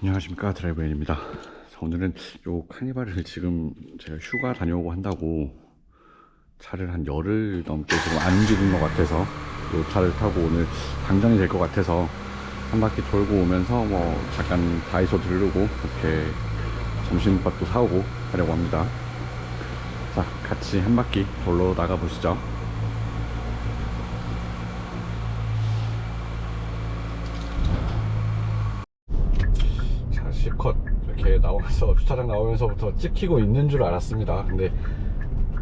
안녕하십니까 드라이버인입니다. 자, 오늘은 요 카니발을 지금 제가 휴가 다녀오고 한다고 차를 한 열흘 넘게 지금 안 움직인 것 같아서 요 차를 타고 오늘 당장이 될 것 같아서 한 바퀴 돌고 오면서 뭐 잠깐 다이소 들르고 이렇게 점심밥도 사오고 하려고 합니다. 자 같이 한 바퀴 돌러 나가 보시죠 자, 실컷 이렇게 나오면서 주차장 나오면서부터 찍히고 있는 줄 알았습니다. 근데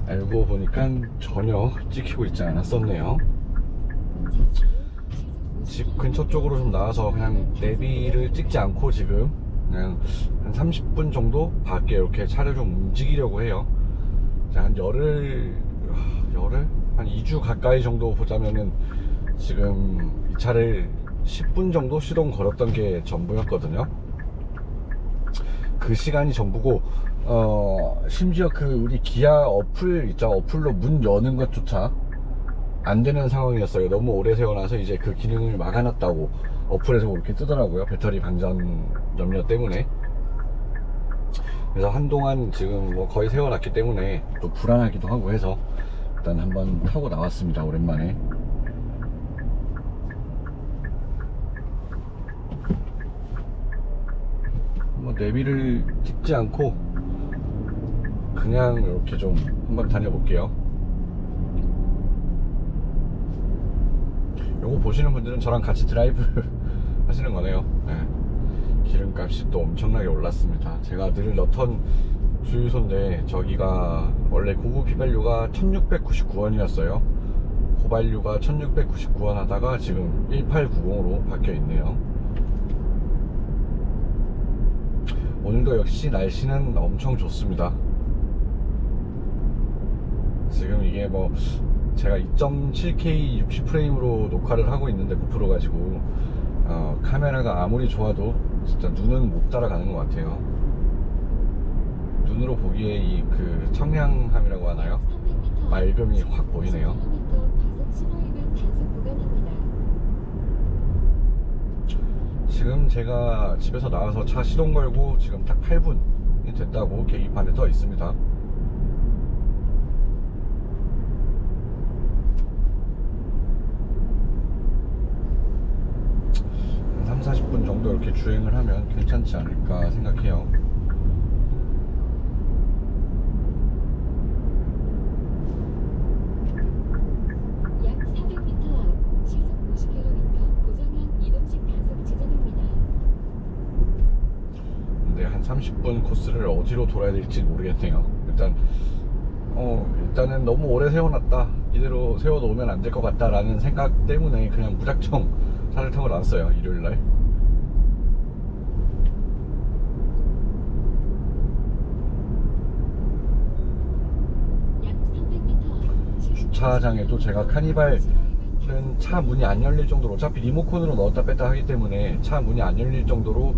알고 보니까 전혀 찍히고 있지 않았었네요. 집 근처 쪽으로 좀 나와서 그냥 내비를 찍지 않고 지금 그냥 한 30분 정도 밖에 이렇게 차를 좀 움직이려고 해요. 자, 한 열흘, 하, 열흘? 한 2주 가까이 정도 보자면은 지금 이 차를 10분 정도 시동 걸었던 게 전부였거든요. 그 시간이 전부고, 어, 심지어 그 우리 기아 어플 있죠. 어플로 문 여는 것조차 안 되는 상황이었어요. 너무 오래 세워놔서 이제 그 기능을 막아놨다고 어플에서 그렇게 뜨더라고요. 배터리 방전 염려 때문에. 그래서 한동안 지금 뭐 거의 세워놨기 때문에 또 불안하기도 하고 해서 일단 한번 타고 나왔습니다. 오랜만에. 뭐 내비를 찍지 않고 그냥 이렇게 좀 한번 다녀볼게요. 요거 보시는 분들은 저랑 같이 드라이브 하시는 거네요. 네. 기름값이 또 엄청나게 올랐습니다. 제가 늘 넣던 주유소인데 저기가 원래 고급 휘발유가 1699원이었어요. 고발유가 1699원 하다가 지금 1890으로 바뀌어 있네요. 오늘도 역시 날씨는 엄청 좋습니다. 지금 이게 뭐 제가 2.7K 60프레임으로 녹화를 하고 있는데 고프로 가지고 어, 카메라가 아무리 좋아도 진짜 눈은 못 따라가는 것 같아요. 눈으로 보기에 이 그 청량함이라고 하나요? 맑음이 확 보이네요. 지금 제가 집에서 나와서 차 시동 걸고 지금 딱 8분이 됐다고 계기판에 떠 있습니다. 한 3, 40분 정도 이렇게 주행을 하면 괜찮지 않을까 생각해요. 약 400m 앞 시속 50km 고정형 이동식 단속 지점입니다. 근데 한 30분 코스를 어디로 돌아야 될지 모르겠네요. 일단 어 일단은 너무 오래 세워놨다 이대로 세워놓으면 안 될 것 같다라는 생각 때문에 그냥 무작정 차를 타고 나왔어요 일요일날. 약 300m 앞 시속 주차장에도 제가 카니발은 차 문이 안 열릴 정도로 어차피 리모컨으로 넣었다 뺐다 하기 때문에 차 문이 안 열릴 정도로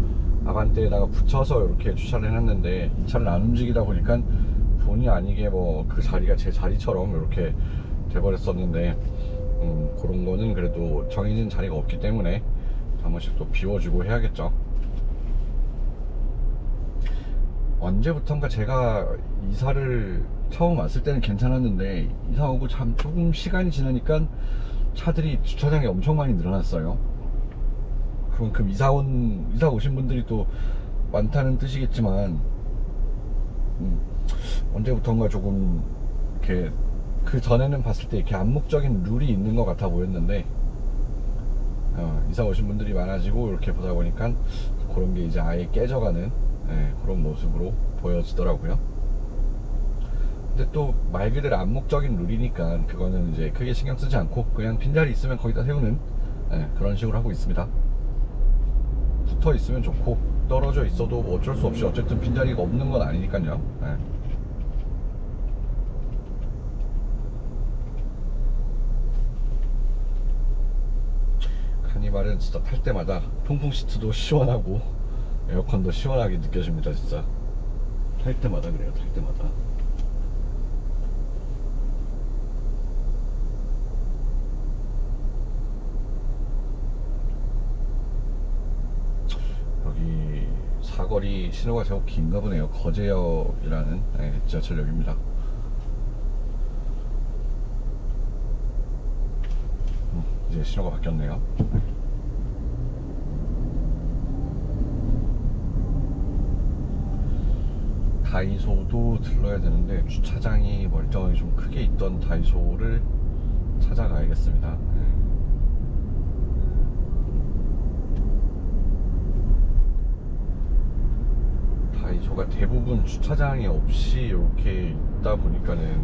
아반떼에다가 붙여서 이렇게 주차를 해놨는데 이 차를 안 움직이다 보니까 본의 아니게 뭐 그 자리가 제 자리처럼 이렇게 돼버렸었는데 음, 그런 거는 그래도 정해진 자리가 없기 때문에 한 번씩 또 비워주고 해야겠죠 언제부턴가 제가 이사를 처음 왔을 때는 괜찮았는데 이사 오고 참 조금 시간이 지나니까 차들이 주차장에 엄청 많이 늘어났어요. 그만큼 이사 온 이사 오신 분들이 또 많다는 뜻이겠지만 음, 언제부턴가 조금 이렇게 그 전에는 봤을 때 이렇게 암묵적인 룰이 있는 것 같아 보였는데 어, 이사 오신 분들이 많아지고 이렇게 보다 보니까 그런 게 이제 아예 깨져가는 예, 그런 모습으로 보여지더라고요. 근데 또 말 그대로 암묵적인 룰이니까 그거는 이제 크게 신경 쓰지 않고 그냥 빈자리 있으면 거기다 세우는 예, 그런 식으로 하고 있습니다. 붙어 있으면 좋고 떨어져 있어도 뭐 어쩔 수 없이 어쨌든 빈자리가 없는 건 아니니까요. 예. 카니발은 진짜 탈 때마다 통풍 시트도 시원하고 에어컨도 시원하게 느껴집니다 진짜 탈 때마다 그래요 탈 때마다 여기 사 거리 신호가 제법 긴가 보네요. 거제역이라는 네, 지하철역입니다. 음, 이제 신호가 바뀌었네요. 다이소도 들러야 되는데 주차장이 멀쩡하게 좀 크게 있던 다이소를 찾아가야겠습니다. 네. 다이소가 대부분 주차장이 없이 이렇게 있다 보니까는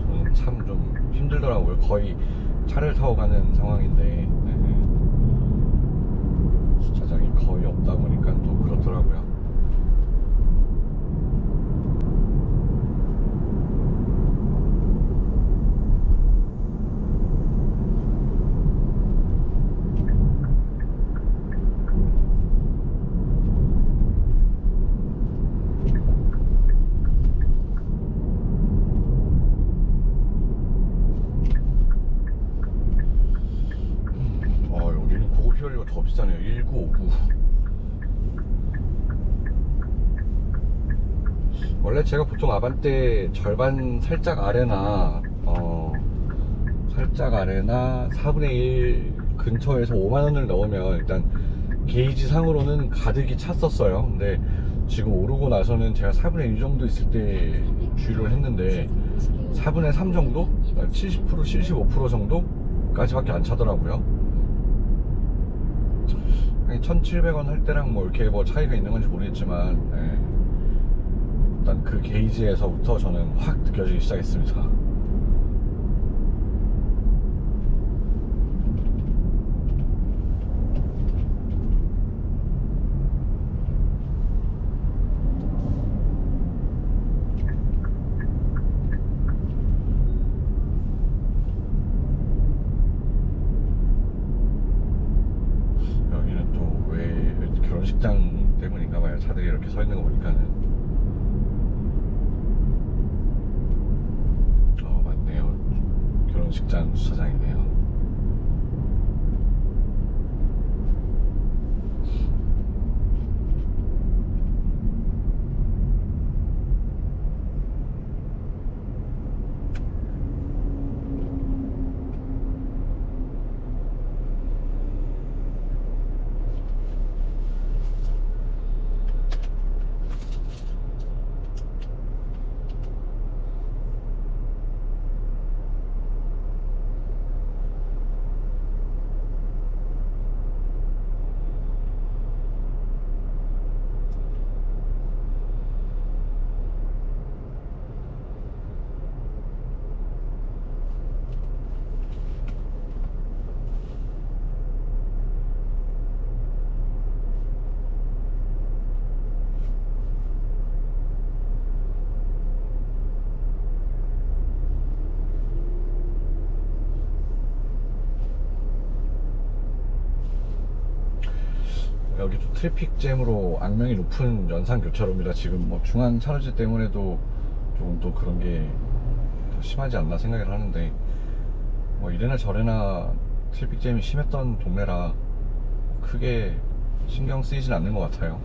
저는 참 좀 힘들더라고요. 거의 차를 타고 가는 상황인데 네. 주차장이 거의 없다 보니까 또 그렇더라고요. 어, 혈류가 더 비싸네요. 1959. 원래 제가 보통 아반떼 절반 살짝 아래나, 어, 살짝 아래나 4분의 1 근처에서 5만원을 넣으면 일단 게이지 상으로는 가득이 찼었어요. 근데 지금 오르고 나서는 제가 4분의 1 정도 있을 때 주유를 했는데 4분의 3 정도? 70% 75% 정도까지밖에 안 차더라고요. 한 1,700원 할 때랑 뭐 이렇게 뭐 차이가 있는 건지 모르겠지만 예. 일단 그 게이지에서부터 저는 확 느껴지기 시작했습니다. 여기는 또 왜 결혼식장 때문인가 봐요. 차들이 이렇게 서 있는 거 보니까는. 어, 맞네요. 결혼식장 주차장이네요. 여기 또 트래픽 잼으로 악명이 높은 연산 교차로입니다. 지금 뭐 중앙 차로지 때문에도 조금 또 그런 게더 심하지 않나 생각을 하는데 뭐 이래나 저래나 트래픽 잼이 심했던 동네라 크게 신경 쓰이진 않는 것 같아요.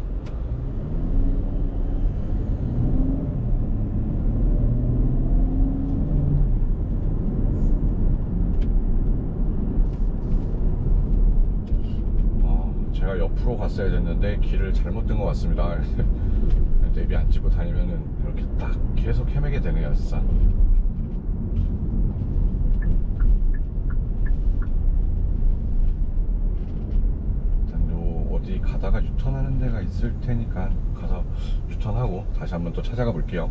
어, 옆으로 갔어야 됐는데 길을 잘못 든 것 같습니다. 내비 안 찍고 다니면은 이렇게 딱 계속 헤매게 되네요, 진짜. 일단 요 어디 가다가 유턴하는 데가 있을 테니까 가서 유턴하고 다시 한번 또 찾아가 볼게요.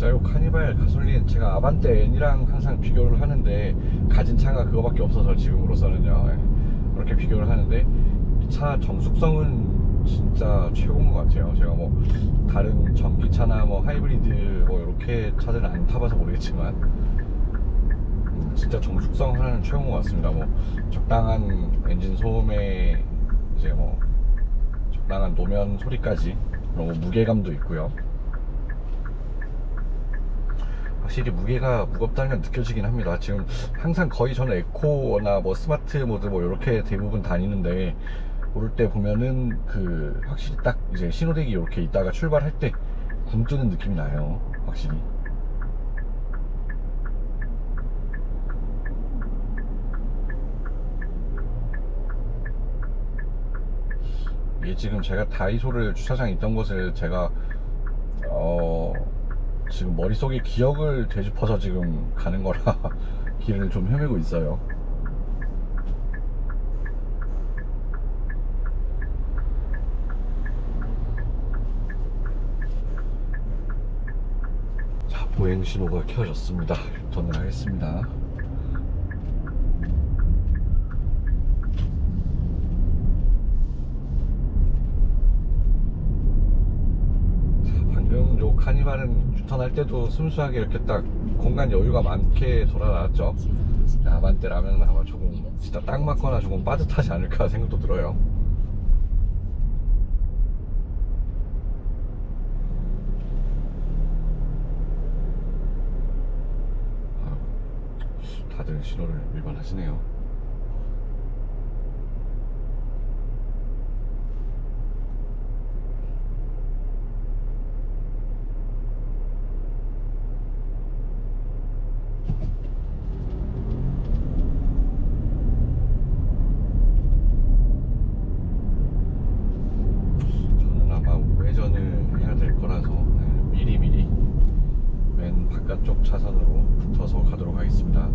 진짜 요 카니발 가솔린 제가 아반떼 N이랑 항상 비교를 하는데 가진 차가 그거밖에 없어서 지금으로서는요 예. 그렇게 비교를 하는데 이 차 정숙성은 진짜 최고인 것 같아요. 제가 뭐 다른 전기차나 뭐 하이브리드 뭐 이렇게 차들은 안 타봐서 모르겠지만 음, 진짜 정숙성 하나는 최고인 것 같습니다. 뭐 적당한 엔진 소음에 이제 뭐 적당한 노면 소리까지 그리고 무게감도 있고요. 확실히 무게가 무겁다는 건 느껴지긴 합니다. 지금 항상 거의 저는 에코나 뭐 스마트 모드 뭐 이렇게 대부분 다니는데 오를 때 보면은 그 확실히 딱 이제 신호대기 이렇게 있다가 출발할 때굼 뜨는 느낌이 나요. 확실히. 이게 지금 제가 다이소를 주차장에 있던 곳을 제가 어 지금 머릿속에 기억을 되짚어서 지금 가는 거라 길을 좀 헤매고 있어요. 자, 보행 신호가 켜졌습니다. 유턴을 하겠습니다. 카니발은 유턴할 때도 순수하게 이렇게 딱 공간 여유가 많게. 시속 50km 아반떼라면 아마 조금 진짜 딱 맞거나 조금 빠듯하지 않을까 생각도 들어요. 아, 다들 신호를 위반하시네요. 저는 아마 우회전을 해야 될 거라서 네, 미리미리 맨 바깥쪽 차선으로 붙어서 가도록 하겠습니다.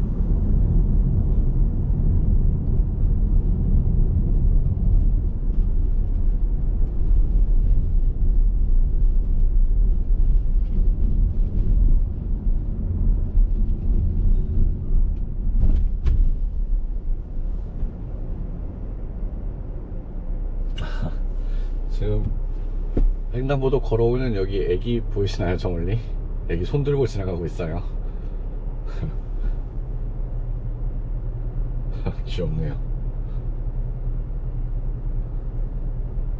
지금 횡단보도 걸어오는 여기 애기 보이시나요 저 멀리? 애기 손 들고 지나가고 있어요. 귀엽네요.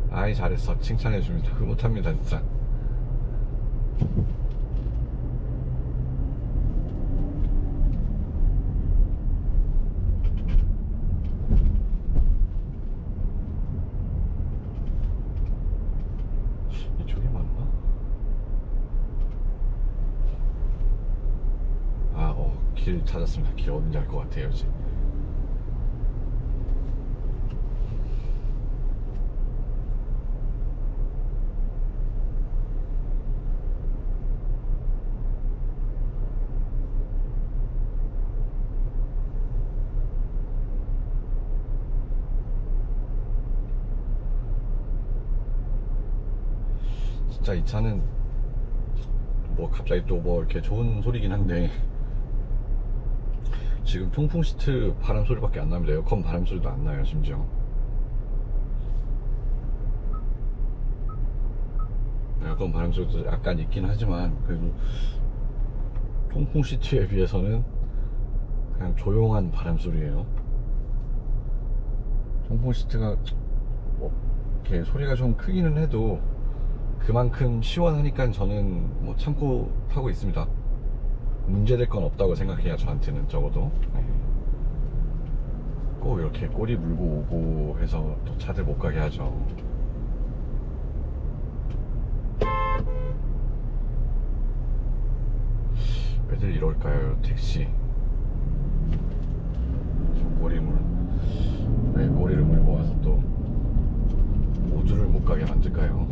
아이 잘했어. 칭찬해줍니다. 흐뭇합니다 진짜 이쪽이 맞나? 아, 어, 길 찾았습니다. 길 어딘지 알 것 같아요, 이제. 진짜 이 차는 뭐 갑자기 또 뭐 이렇게 좋은 소리긴 한데 지금 통풍 시트 바람 소리밖에 안 납니다. 에어컨 바람 소리도 안 나요, 심지어. 에어컨 바람 소리도 약간 있긴 하지만 그래도 통풍 시트에 비해서는 그냥 조용한 바람 소리예요. 통풍 시트가 뭐 이렇게 소리가 좀 크기는 해도 그만큼 시원하니까 저는 뭐 참고 타고 있습니다. 문제될 건 없다고 생각해요, 저한테는 적어도. 네. 꼭 이렇게 꼬리 물고 오고 해서 또 차들 못 가게 하죠. 왜들 이럴까요, 택시? 저 꼬리 물, 왜 꼬리를 물고 와서 또 모두를 못 가게 만들까요?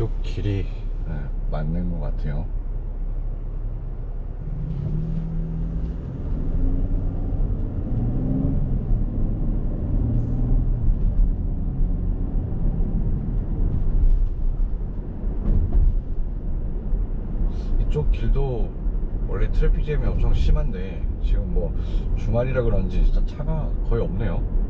이쪽 길이 네, 맞는 것 같아요. 이쪽 길도 원래 트래픽잼이 엄청 심한데 지금 뭐 주말이라 그런지 진짜 차가 거의 없네요.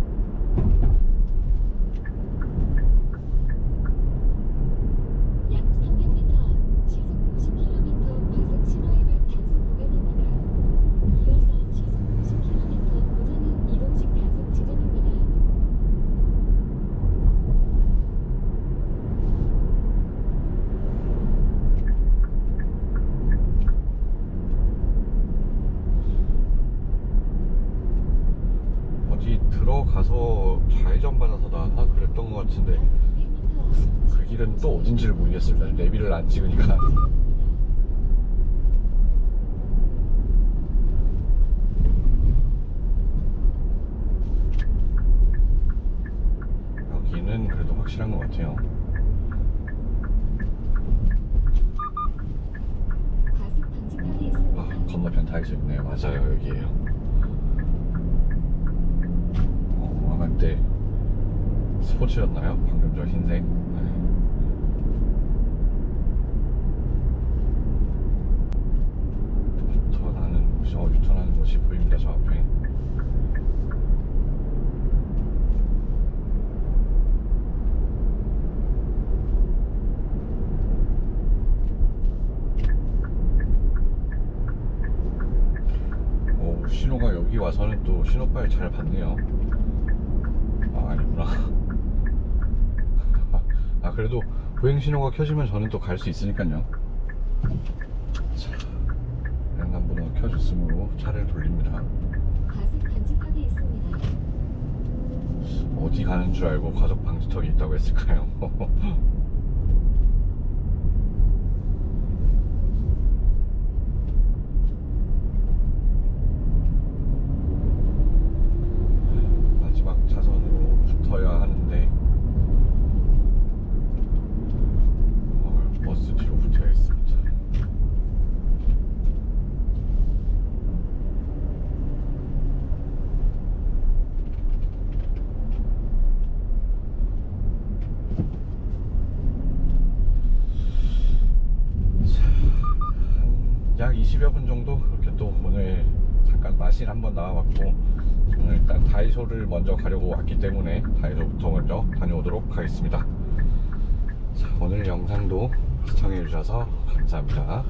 들어가서 좌회전 받아서 나가 그랬던 것 같은데 200m 앞그 길은 또 어딘지를 모르겠습니다. 내비를 안 찍으니까. 여기는 그래도 확실한 것 같아요. 아, 건너편 다이소 있네요. 맞아요, 여기에요. 어, 아만때 스포츠였나요? 방금 저 흰색. 네. 유턴하는 곳이, 어, 유턴하는 곳이 보입니다, 저 앞에. 오, 신호가 여기 와서는 또 신호빨 잘 봤네요. 아, 아니구나. 아, 그래도 보행 신호가 켜지면 저는 또 갈 수 있으니까요. 자, 횡단번호 켜줬으므로 차를 돌립니다. 과속 방지턱이 있습니다. 어디 가는 줄 알고 과속 방지턱이 있다고 했을까요? 마지막 차선으로 붙어야 하는데 어, 버스 뒤로 붙어야겠습니다. 약 20여 분 정도 그렇게 또 오늘 잠깐 마실 한번 나와봤고 저는 일단 다이소를 먼저 가려고 왔기 때문에 다이소부터 먼저 다녀오도록 하겠습니다. 자 오늘 영상도 시청해 주셔서 감사합니다